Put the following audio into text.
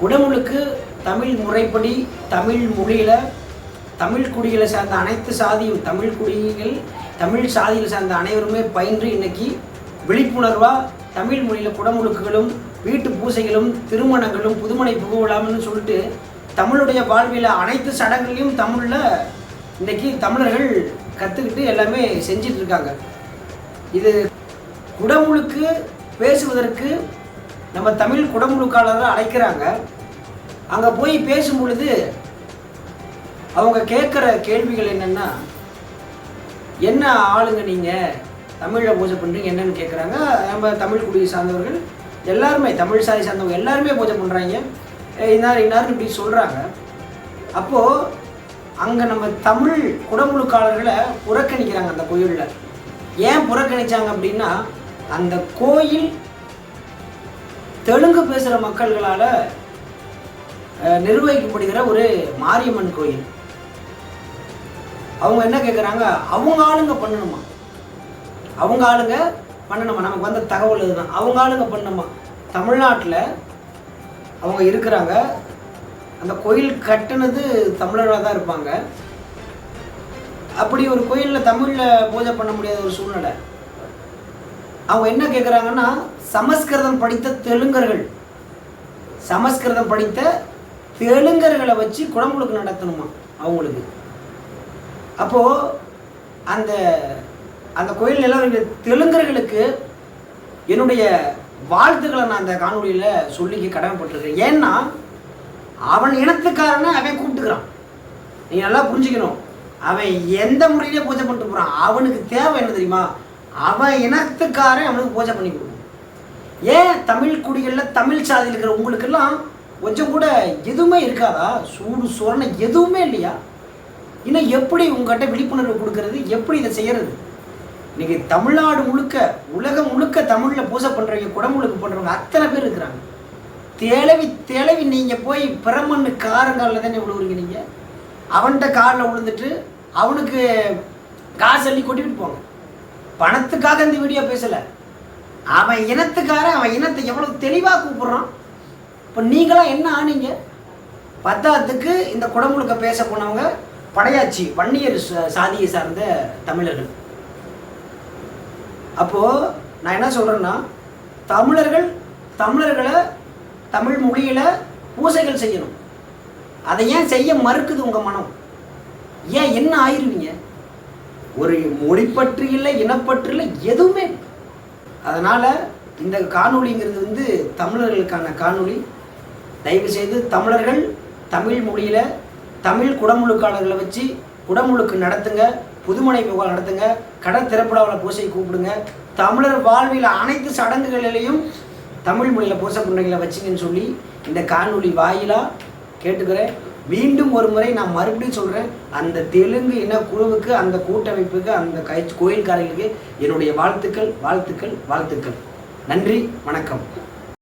குடமுழுக்கு தமிழ் முறைப்படி தமிழ் மொழியில் தமிழ் குடிகளை சார்ந்த அனைத்து சாதியும் தமிழ் குடிகள் தமிழ் சாதியில் சார்ந்த அனைவருமே பயின்று இன்னைக்கு விழிப்புணர்வாக தமிழ் மொழியில் குடமுழுக்குகளும் வீட்டு பூசைகளும் திருமணங்களும் புதுமனை புகுவிழாம்னு சொல்லிட்டு தமிழுடைய வாழ்வில் அனைத்து சடங்குகளையும் தமிழில் இன்னைக்கு தமிழர்கள் கற்றுக்கிட்டு எல்லாமே செஞ்சிட்ருக்காங்க இது குடமுழுக்கு பேசுவதற்கு நம்ம தமிழ் குடமுழுக்காளரை அழைக்கிறாங்க. அங்கே போய் பேசும் பொழுது அவங்க கேட்குற கேள்விகள் என்னென்னா என்ன ஆளுங்க நீங்கள் தமிழில் பூஜை பண்ணுறீங்க என்னன்னு கேட்குறாங்க. நம்ம தமிழ் குடியை சார்ந்தவர்கள் எல்லாருமே தமிழ் சாதி சார்ந்தவங்க எல்லாருமே பூஜை பண்ணுறாங்க இன்னார் இன்னார்னு இப்படி சொல்கிறாங்க அப்போது அங்கே நம்ம தமிழ் குடமுழுக்காளர்களை புறக்கணிக்கிறாங்க அந்த கோயிலில். ஏன் புறக்கணிச்சாங்க அப்படின்னா அந்த கோயில் தெலுங்கு பேசுகிற மக்கள்களால் நிர்வகிக்கப்படுகிற ஒரு மாரியம்மன் கோயில். அவங்க என்ன கேட்குறாங்க அவங்க ஆளுங்க பண்ணணுமா? அவங்க ஆளுங்க பண்ணணுமா? நமக்கு வந்த தகவல் இதுதான். அவங்க ஆளுங்க பண்ணணுமா? தமிழ்நாட்டில் அவங்க இருக்கிறாங்க. அந்த கோயில் கட்டினது தமிழராக தான் இருப்பாங்க. அப்படி ஒரு கோயிலில் தமிழில் பூஜை பண்ண முடியாத ஒரு சூழ்நிலை. அவங்க என்ன கேட்குறாங்கன்னா சமஸ்கிருதம் படித்த தெலுங்கர்கள். சமஸ்கிருதம் படித்த தெலுங்கர்களை வச்சு குடமுழுக்கு நடத்தணுமா அவங்களுக்கு? அப்போது அந்த அந்த கோயில் எல்லாரும் தெலுங்கர்களுக்கு என்னுடைய வாழ்த்துக்களை நான் அந்த காணொலியில் சொல்லிக்க கடமைப்பட்டிருக்கேன். ஏன்னா அவன் இனத்துக்காரனை அவன் கூப்பிட்டுக்கிறான். நீ நல்லா புரிஞ்சுக்கணும். அவன் எந்த முறையிலே பூஜை பண்ணிட்டு போகிறான் அவனுக்கு தேவை என்ன தெரியுமா? அவன் இனத்துக்காரன் அவனுக்கு பூஜை பண்ணி கொடுக்கணும். ஏன் தமிழ் குடிகளில் தமிழ் சாதியில் இருக்கிற உங்களுக்கெல்லாம் கொஞ்சம் கூட எதுவுமே இருக்காதா? சூடு சோரணை எதுவுமே இல்லையா? இன்னும் எப்படி உங்கள்கிட்ட விழிப்புணர்வு கொடுக்கறது? எப்படி இதை செய்கிறது இன்றைக்கி தமிழ்நாடு முழுக்க உலகம் முழுக்க தமிழில் பூஜை பண்ணுறவங்க குடமுழுக்கு பண்ணுறவங்க அத்தனை பேர் இருக்கிறாங்க. தேளவி தேளவி நீங்கள் போய் பிரமண்ணு காரங்காலில் தானே விழுவுறீங்க நீங்கள் அவன்கிட்ட காலில் விழுந்துட்டு அவனுக்கு காசு அள்ளி கொட்டிவிட்டு போங்க. பணத்துக்காக இந்த வீடியோ பேசலை. அவன் இனத்துக்காரன் அவன் இனத்தை எவ்வளோ தெளிவாக கூப்பிட்றான்? இப்போ நீங்களாம் என்ன ஆனீங்க? பத்தாத்துக்கு இந்த குடமுழுக்க பேச போனவங்க படையாச்சி வன்னியர் சாதியை சார்ந்த தமிழர்கள். அப்போது நான் என்ன சொல்கிறேன்னா தமிழர்கள் தமிழர்களை தமிழ் மொழியில் பூசைகள் செய்யணும். அதை ஏன் செய்ய மறுக்குது உங்கள் மனம்? ஏன் என்ன ஆயிருவீங்க? ஒரு மொழிப்பற்று இல்லை இனப்பற்று இல்லை எதுவுமே அதனால் இந்த காணொலிங்கிறது வந்து தமிழர்களுக்கான காணொலி தயவு செய்து தமிழர்கள் தமிழ் மொழியில் தமிழ் குடமுழுக்காளர்களை வச்சு குடமுழுக்கு நடத்துங்க புதுமனை புகழ் நடத்துங்க கடல் திறப்புடாவில் பூசை கூப்பிடுங்க. தமிழர் வாழ்வில் அனைத்து சடங்குகளிலையும் தமிழ் மொழியில் பூசை புண்டைகளை வச்சுங்கன்னு சொல்லி இந்த காணொலி வாயிலாக கேட்டுக்கிறேன். மீண்டும் ஒரு முறை நான் மறுபடியும் சொல்கிறேன் அந்த தெலுங்கு இன குழுவுக்கு அந்த கூட்டமைப்புக்கு அந்த கை கோயில்காரர்களுக்கு என்னுடைய வாழ்த்துக்கள் வாழ்த்துக்கள் வாழ்த்துக்கள். நன்றி வணக்கம்.